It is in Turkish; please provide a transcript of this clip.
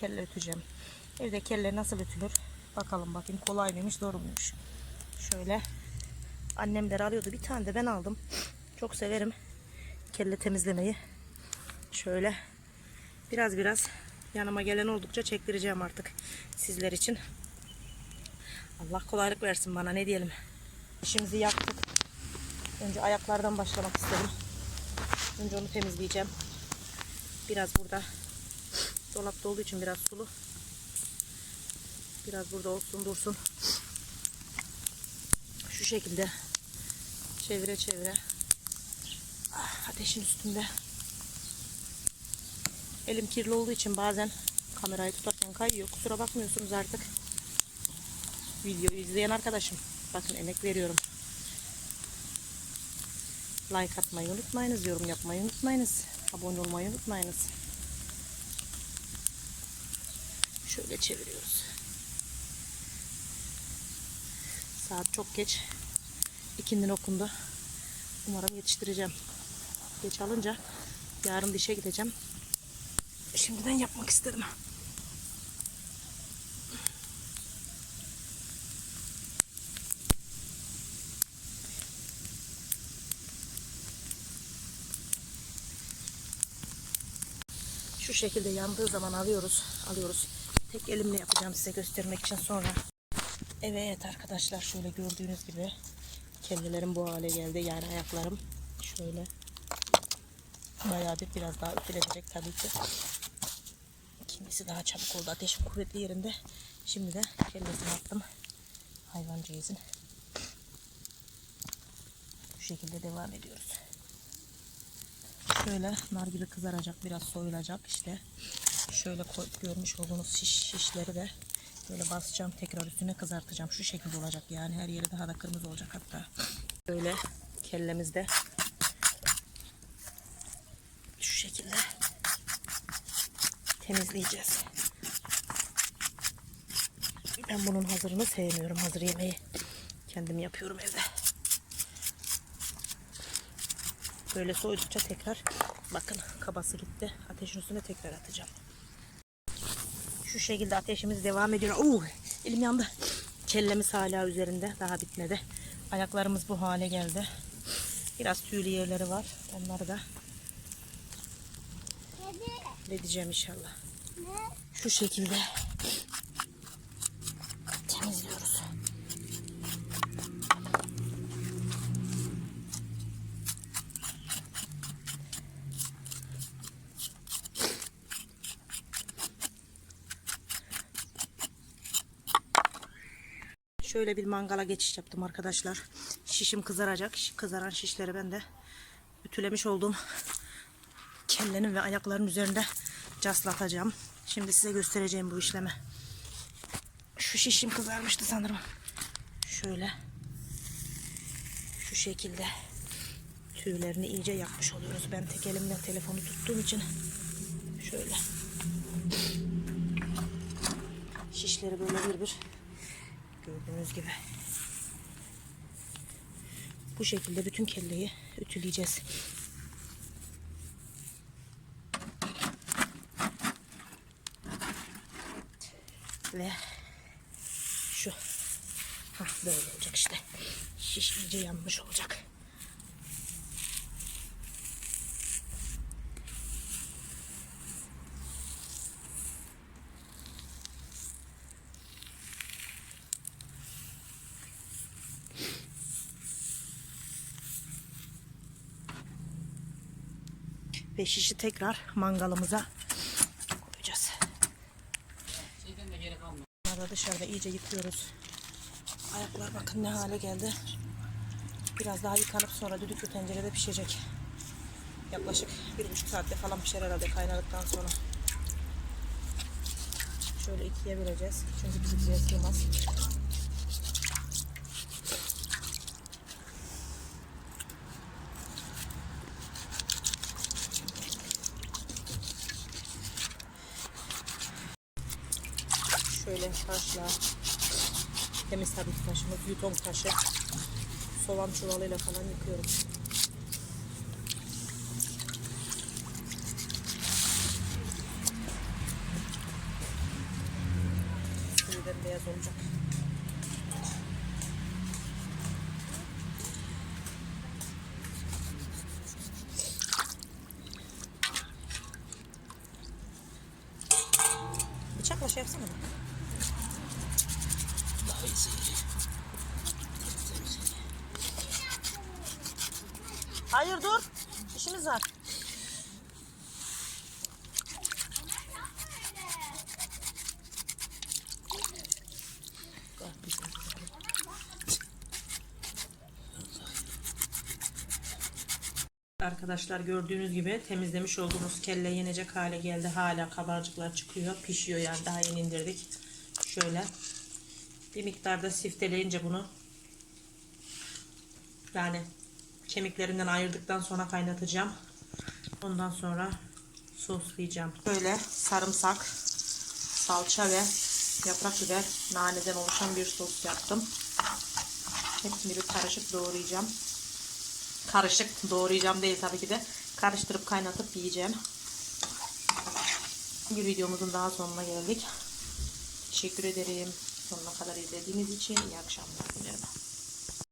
kelle üteceğim. Evde kelle nasıl ütülür? Bakalım bakayım kolay mıymış zor muymuş. Şöyle annemler alıyordu. Bir tane de ben aldım. Çok severim kelle temizlemeyi. Şöyle biraz biraz yanıma gelen oldukça çektireceğim artık sizler için. Allah kolaylık versin bana ne diyelim. İşimizi yaktık. Önce ayaklardan başlamak istedim. Önce onu temizleyeceğim. Biraz burada dolapta olduğu için biraz sulu. Biraz burada olsun dursun. Şu şekilde çevire çevire Ah, ateşin üstünde. Elim kirli olduğu için bazen kamerayı tutarken kayıyor. Kusura bakmıyorsunuz artık. Videoyu izleyen arkadaşım. Bakın emek veriyorum. Like atmayı unutmayınız. Yorum yapmayı unutmayınız. Abone olmayı unutmayınız. Şöyle çeviriyoruz. Saat çok geç. İkindin okundu. Umarım yetiştireceğim. Geç alınca yarın dişe gideceğim. Şimdiden yapmak istedim. Şu şekilde yandığı zaman alıyoruz. Alıyoruz. Tek elimle yapacağım size göstermek için sonra. Evet arkadaşlar şöyle gördüğünüz gibi kellelerim bu hale geldi. Yani ayaklarım şöyle bayağı bir biraz daha ütülenecek tabii ki. Kimisi daha çabuk oldu. Ateşin kuvvetli yerinde. Şimdi de kellesini attım. Hayvancağızın. Bu şekilde devam ediyoruz. Şöyle nar gibi kızaracak. Biraz soyulacak işte. Şöyle görmüş olduğunuz şiş, şişleri de böyle basacağım. Tekrar üstüne kızartacağım. Şu şekilde olacak yani. Her yeri daha da kırmızı olacak hatta. Böyle kellemizde şu şekilde temizleyeceğiz. Ben bunun hazırını sevmiyorum. Hazır yemeği kendim yapıyorum evde. Böyle soydukça tekrar bakın kabası gitti. Ateşin üstüne tekrar atacağım. Şu şekilde ateşimiz devam ediyor. Oo, elim yandı. Kellemiz hala üzerinde. Daha bitmedi. Ayaklarımız bu hale geldi. Biraz tüylü yerleri var. Onları da halledeceğim inşallah. Şu şekilde Şöyle bir mangala geçiş yaptım arkadaşlar. Şişim kızaracak. Kızaran şişleri ben de ütülemiş olduğum kellenin ve ayakların üzerinde caslatacağım. Şimdi size göstereceğim bu işlemi. Şu şişim kızarmıştı sanırım. Şöyle. Şu şekilde tüylerini iyice yakmış oluyoruz. Ben tek elimle telefonu tuttuğum için şöyle şişleri böyle bir bir gördüğünüz gibi bu şekilde bütün kelleyi ütüleyeceğiz. Ve şu Hah, böyle olacak işte. Şiş yanmış olacak. Ve şişi tekrar mangalımıza koyacağız. Bunları da dışarıda iyice yıkıyoruz. Ayaklar bakın ne hale geldi. Biraz daha yıkanıp sonra düdüklü tencerede pişecek. Yaklaşık bir buçuk saatte falan pişer herhalde kaynadıktan sonra. Şöyle ikiye böleceğiz. Çünkü bizimkiye sığmaz. Şöyle taşla temiz tabii ki taşımız yuton taşı soğan çuvalıyla falan yıkıyorum. bembeyaz olacak. Bıçakla şey yapsana bak. Hayır dur. İşimiz var. Arkadaşlar gördüğünüz gibi temizlemiş olduğumuz kelle yenecek hale geldi. Hala kabarcıklar çıkıyor. Pişiyor yani daha yeni indirdik. Şöyle bir miktarda sifteleyince bunu yani kemiklerinden ayırdıktan sonra kaynatacağım. Ondan sonra soslayacağım. Böyle sarımsak, salça ve yaprak biber, naneden oluşan bir sos yaptım. Hepsini bir karışık doğrayacağım. Karışık doğrayacağım değil tabii ki de. Karıştırıp kaynatıp yiyeceğim. Bir videomuzun daha sonuna geldik. Teşekkür ederim. Sonuna kadar izlediğiniz için iyi akşamlar dilerim.